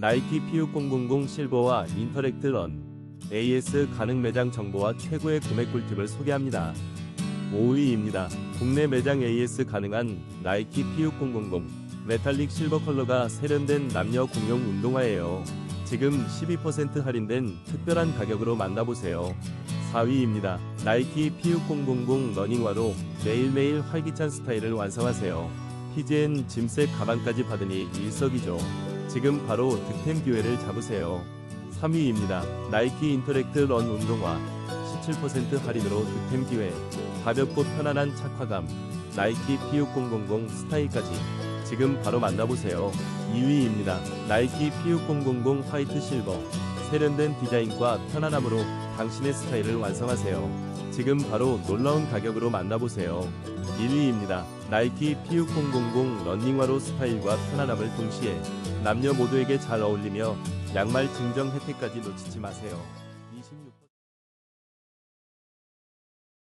나이키 PU000 실버와 인터랙트 런 AS 가능 매장 정보와 최고의 구매 꿀팁을 소개합니다. 5위입니다. 국내 매장 AS 가능한 나이키 PU000 메탈릭 실버 컬러가 세련된 남녀 공용 운동화예요. 지금 12% 할인된 특별한 가격으로 만나보세요. 4위입니다. 나이키 PU000 러닝화로 매일매일 활기찬 스타일을 완성하세요. PGN 짐색 가방까지 받으니 일석이조. 지금 바로 득템 기회를 잡으세요. 3위입니다. 나이키 인터랙트 런 운동화 17% 할인으로 득템 기회. 가볍고 편안한 착화감. 나이키 PU000 스타일까지. 지금 바로 만나보세요. 2위입니다. 나이키 PU000 화이트 실버. 세련된 디자인과 편안함으로 당신의 스타일을 완성하세요. 지금 바로 놀라운 가격으로 만나보세요. 1위입니다. 나이키 PU000 런닝화로 스타일과 편안함을 동시에 남녀 모두에게 잘 어울리며 양말 증정 혜택까지 놓치지 마세요. 26%